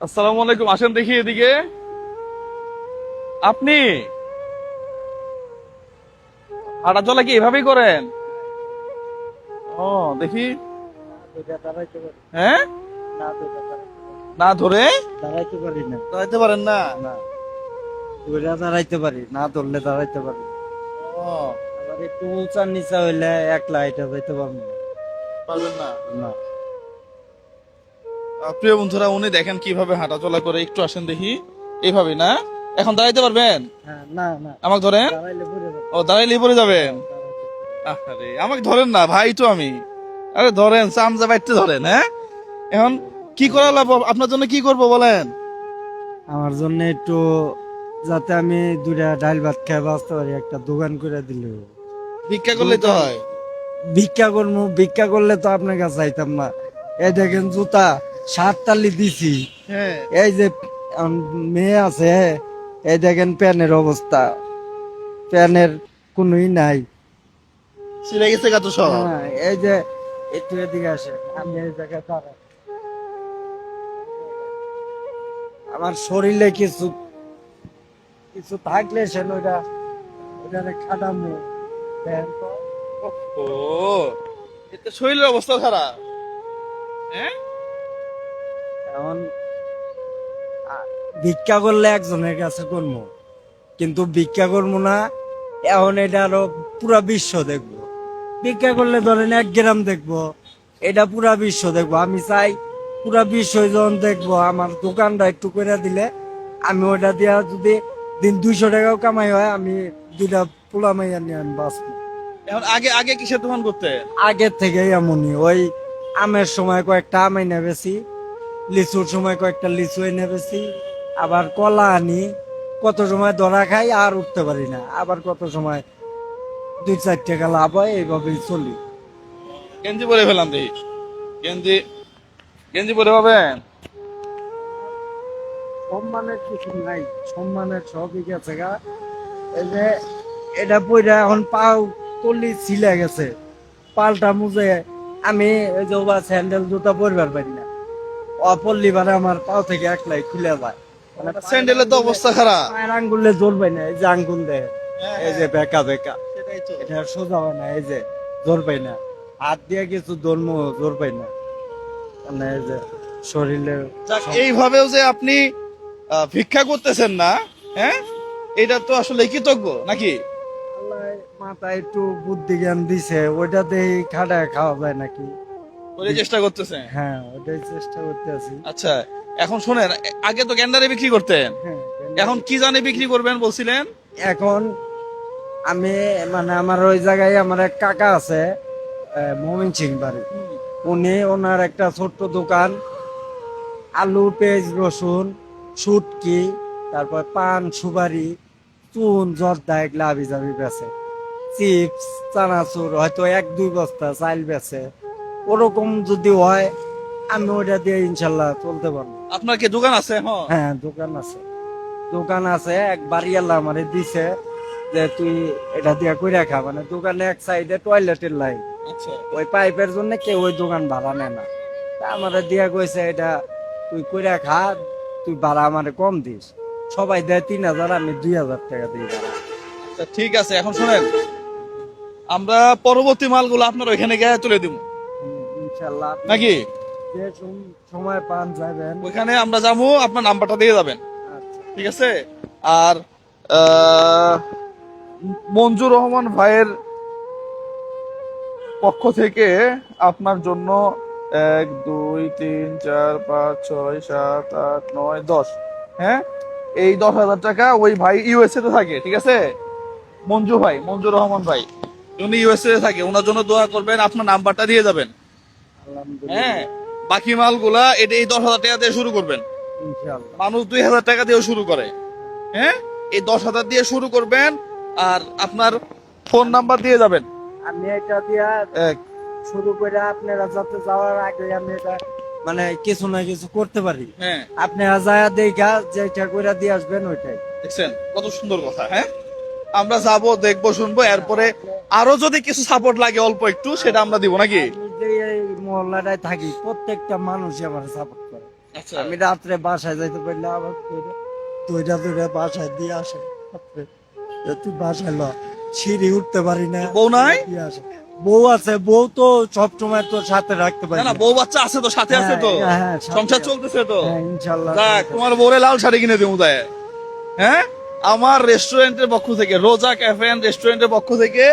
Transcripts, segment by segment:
আসসালামু আলাইকুম। আসেন দেখি এদিকে। আপনি? হাঁটা চলা কি এভাবেই করেন? ও দেখি। হ্যাঁ? না ধরে? দাঁড়াইতে পারি না দাঁড়াইতে পারেন না? না ধরে দাঁড়াইতে পারি না ধরলে দাঁড়াইতে পারি। ও আবার একটু উঁচা নিচা হইলে একলা এটা যাইতে পারব না। পারবেন না? না। প্রিয় বন্ধুরা উনি দেখেন কীভাবে হাঁটা চলা করে একটু আসেন দেখি। এইভাবে না? এখন দাঁড়াইতে পারবেন? হ্যাঁ, না না। আমাকে ধরেন। ও দাঁড়াইলে পরে যাবেন? আরে আমাকে ধরেন না ভাই তো আমি। আরে ধরেন চামচা বাইতে ধরেন হ্যাঁ? এখন কি করা লাভ? আপনার জন্য কি করব বলেন? আমার জন্য একটু যাতে আমি দুটা ডাল ভাত খেয়ে বাঁচতে পারি একটা দোকান করে দিলে। ভিক্ষা করলে তো হয়। ভিক্ষা করব ভিক্ষা করলে তো আপনার কাছে চাইতাম না। এই দেখেন জুতা। সাত তালি দিছি। হ্যাঁ। এই যে মেয়ে আছে এই দেখেন প্যানের অবস্থা। প্যানের কোনোই নাই। ছিঁড়ে গেছে কত সব। হ্যাঁ, এই যে একটু এদিকে আসে আমি এই জায়গায় দাঁড়াই। আমার শরীরে কিছু কিছু থাকলে সে ওইটা ওইটারে খাটামো ও এতে শরীরের অবস্থা খারাপ। হ্যাঁ? এখন ভিক্ষা করলে একজনের কাছে করব কিন্তু ভিক্ষা করব না এখন এটা আরও পুরা বিশ্ব দেখব। ভিক্ষা করলে ধরেন এক গ্রাম দেখব এটা পুরা বিশ্ব দেখব। আমি চাই পুরা বিশ্ব যখন দেখব আমার দোকানটা একটু করে দিলে আমি ওইটা দিয়া যদি দিন দুইশো টাকাও কামাই হয় আমি দুইটা পোলা মাইয়া নিয়ে আমি বাঁচবো। এখন আগে আগে কিসের দোকান করতে? আগের থেকেই এমনই ওই আমের সময় কয়েকটা আম এনে বেশি লিচুর সময় কয়েকটা লিচু এনে বেশি আবার কলা আনি কত সময় ধরা খাই আর উঠতে পারি না আবার কত সময় দুই চার টাকা লাভ হয় এইভাবেই চলি। গেঞ্জি পরে ফেলাম দেখি। গেঞ্জি গেঞ্জি পরে পাবেন? সম্মানের কিছু নাই সম্মানের সবই গেছে গা। এই যে এটা পইরা এখন পাও তলি ছিলে গেছে পাল্টা মুজে আমি ওই যে ওবা স্যান্ডেল জুতা পরবার পারি না। অপল্লি বারে আমার পাও থেকে একলাই খুলে যায়। মানে স্যান্ডেলের তো অবস্থা খারাপ। পায়ের আঙ্গুলে জ্বলবে না এই যে আঙ্গুল দেয় এই যে বেকা বেকা। এটা সোজা হয় না এই যে জোর পাই না। হাত দিয়ে কিছু ধর্ম জোর পাই না। মানে এই যে শরীরে এইভাবেও যে আপনি ভিক্ষা করতেছেন না হ্যাঁ? এটা তো আসলে কৃতজ্ঞ নাকি? আল্লাহ মাথায় একটু বুদ্ধি জ্ঞান দিছে ওইটাতেই খাটায় খাওয়া যায় নাকি? ওই চেষ্টা করতেছেন? হ্যাঁ ওটাই চেষ্টা করতে আছি। আচ্ছা এখন শোনেন আগে তো গ্যান্ডারে বিক্রি করতেন। হ্যাঁ, এখন কি জানে বিক্রি করবেন বলছিলেন? এখন আমি মানে আমার ওই জায়গায় আমার এক কাকা আছে মমিন সিং বাড়ি। উনি ওনার একটা ছোট্ট দোকান আলু পেঁয়াজ রসুন শুটকি তারপর পান সুপারি চুন জর্দা এগুলা আবি যাবি বেছে চিপস চানাচুর হয়তো এক দুই বস্তা চাইল বেছে ওরকম যদি হয় আমি ওইটা দিয়ে ইনশাল্লাহ চলতে পারব। আপনার কি দোকান আছে হ্যাঁ দোকান আছে। দোকান আছে এক বাড়িয়ালা আমারে দিছে যে তুই এটা দিয়া কইরা খা। মানে দোকানে এক সাইডে টয়লেটের লাইন ওই পাইপের জন্য কেউ ওই দোকান ভাড়া নেয় না। তা আমারে দিয়া কইছে এটা তুই কইরা খা তুই ভাড়া আমারে কম দিস। সবাই দেয় তিন হাজার আমি দুই হাজার টাকা দিই আচ্ছা, ঠিক আছে এখন শোনেন। আমরা পরবর্তী মালগুলো আপনার ওইখানে গিয়ে তুলে দিব। নাকি? যে সময় পান যাবেন। ওইখানে আমরা যাব আপনার নাম্বারটা দিয়ে যাবেন। আচ্ছা। ঠিক আছে? আর মঞ্জুর রহমান ভাইয়ের পক্ষ থেকে আপনার জন্য এক দুই তিন চার পাঁচ ছয় সাত আট নয় দশ। হ্যাঁ? এই দশ হাজার টাকা ওই ভাই ইউএসএ তে থাকে ঠিক আছে? মঞ্জু ভাই মঞ্জুর রহমান ভাই উনি ইউএসএ থাকে। ওনার জন্য দোয়া করবেন আপনার নাম্বারটা দিয়ে যাবেন। হ্যাঁ বাকি মালগুলা এটা এই দশ হাজার টাকা দিয়ে শুরু করবেন। মানুষ দুই হাজার টাকা দিয়েও শুরু করে। হ্যাঁ এই দশ হাজার দিয়ে শুরু করবেন আর আপনার ফোন নাম্বার দিয়ে যাবেন। আমি এটা দিয়া শুরু করে আপনারা যাতে যাওয়ার আগে আমি এটা মানে কিছু না কিছু করতে পারি। হ্যাঁ। আপনারা যায় দেখা যেটা করে দিয়ে আসবেন ওইটাই। দেখছেন কত সুন্দর কথা হ্যাঁ? আমরা যাব দেখব শুনব এরপরে আরও যদি কিছু সাপোর্ট লাগে অল্প একটু সেটা আমরা দিব নাকি? মহল্লাটায় থাকি প্রত্যেকটা মানুষই আমার সাপোর্ট করে। আচ্ছা। আমি রাত্রে বাসায় যাইতে পারলে আবার দুইটা দুইটা বাসায় দিয়ে আসে। তুই বাসায় ল সিঁড়ি উঠতে পারি না। বউ নাই? আসে। বউ আছে বউ তো সবসময় তোর সাথে রাখতে পারি না। বউ বাচ্চা আছে তো সাথে আছে তো। হ্যাঁ, হ্যাঁ, সংসার চলতেছে তো। হ্যাঁ, ইনশাল্লাহ তোমার বউরে লাল শাড়ি কিনে দেবো তাই হ্যাঁ? আমার রেস্টুরেন্টের পক্ষ থেকে রোজা ক্যাফে রেস্টুরেন্টের পক্ষ থেকে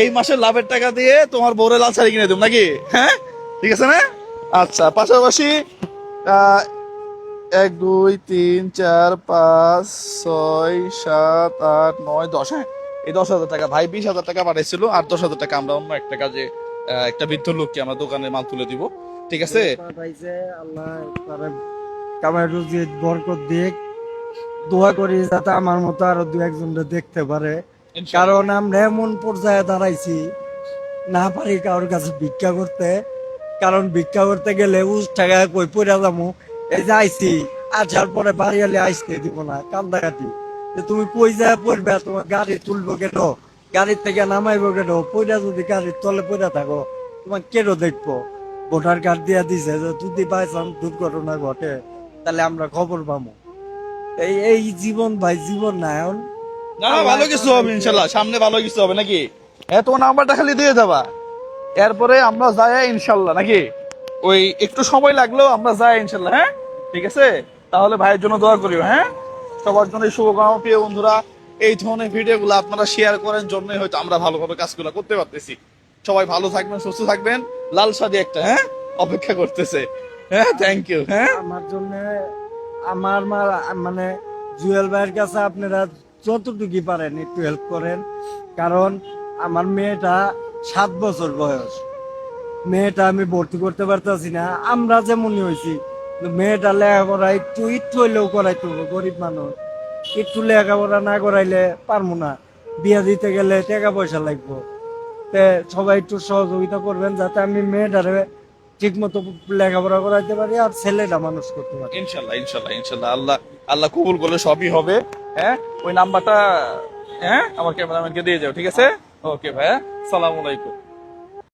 এই মাসের লাভের টাকা দিয়ে তোমার বউরে লাল শাড়ি কিনে দেবো নাকি? হ্যাঁ? ঠিক আছে না? আচ্ছা পাশাপাশি এক, দুই, তিন, চার, পাঁচ, ছয়, সাত, আট, নয়, দশ হ্যাঁ এই দশ হাজার টাকা। ভাই, বিশ হাজার টাকা পাঠাইছিল, আর দশ হাজার টাকা আমরা অন্য একটা কাজে একটা বৃদ্ধ লোককে আমরা দোকানে মাল তুলে দিব। ঠিক আছে? বরকত দিক, দোয়া করি যাতে আমার মতো আরও দু একজন দেখতে পারে। কারণ আমরা এমন পর্যায়ে দাঁড়াইছি, না পারি কারোর কাছে ভিক্ষা করতে। কারণ ভিক্ষা করতে গেলে উস টাকায় কই পড়া যাব এই যে আইছি আসার পরে বাড়ি হলে আইসতে দিব না, কান্দাকাটি। তুমি কই যায় পড়বে, তোমার গাড়ি তুলবো কেন? গাড়ির থেকে নামাইবো কেন? পয়লা যদি গাড়ির তলে পড়া থাকো, তোমার কেন দেখব? ভোটার কার্ড দিয়া দিছে যে যদি বাইসাম দুর্ঘটনা ঘটে, তাহলে আমরা খবর পাবো এই এই জীবন ভাই, জীবন না, এখন না না, ভালো কিছু হবে ইনশাল্লাহ। সামনে ভালো কিছু হবে নাকি? হ্যাঁ তোমার নাম্বারটা খালি দিয়ে দেবা। এরপরে আমরা যাই ইনশাল্লাহ নাকি? ওই একটু সময় লাগলেও আমরা যাই ইনশাল্লাহ হ্যাঁ? ঠিক আছে? তাহলে ভাইয়ের জন্য দোয়া করিও হ্যাঁ? সবার জন্য শুভকামনা। প্রিয় বন্ধুরা এই ধরনের ভিডিও গুলো আপনারা শেয়ার করেন জন্যই হয়তো আমরা ভালোভাবে কাজগুলো করতে পারতেছি। সবাই ভালো থাকবেন সুস্থ থাকবেন। লাল সাদি একটা হ্যাঁ? অপেক্ষা করতেছে। হ্যাঁ থ্যাংক ইউ হ্যাঁ? আমার জন্য আমার মা মানে জুয়েল ভাইয়ের কাছে আপনারা যতটুকু পারেন একটু হেল্প করেন। কারণ আমার মেয়েটা সাত বছর বয়স। মেয়েটা আমি ভর্তি করতে পারতেছি না। আমরা যেমনই হয়েছি মেয়েটা লেখাপড়া একটু একটু হইলেও করাইতে হবে, গরিব মানুষ। একটু লেখাপড়া না করাইলে পারব না। বিয়া দিতে গেলে টাকা পয়সা লাগবো। সবাই একটু সহযোগিতা করবেন যাতে আমি মেয়েটারে ঠিক মতো লেখাপড়া করাইতে পারি আর ছেলেটা মানুষ করতে পারি। ইনশাল্লাহ ইনশাল্লাহ ইনশাল্লাহ। আল্লাহ আল্লাহ কবুল করলে সবই হবে। হ্যাঁ? ওই নাম্বারটা হ্যাঁ? আমার ক্যামেরাম্যানকে দিয়ে যাও, ঠিক আছে? ওকে ভাইয়া সালাম আলাইকুম।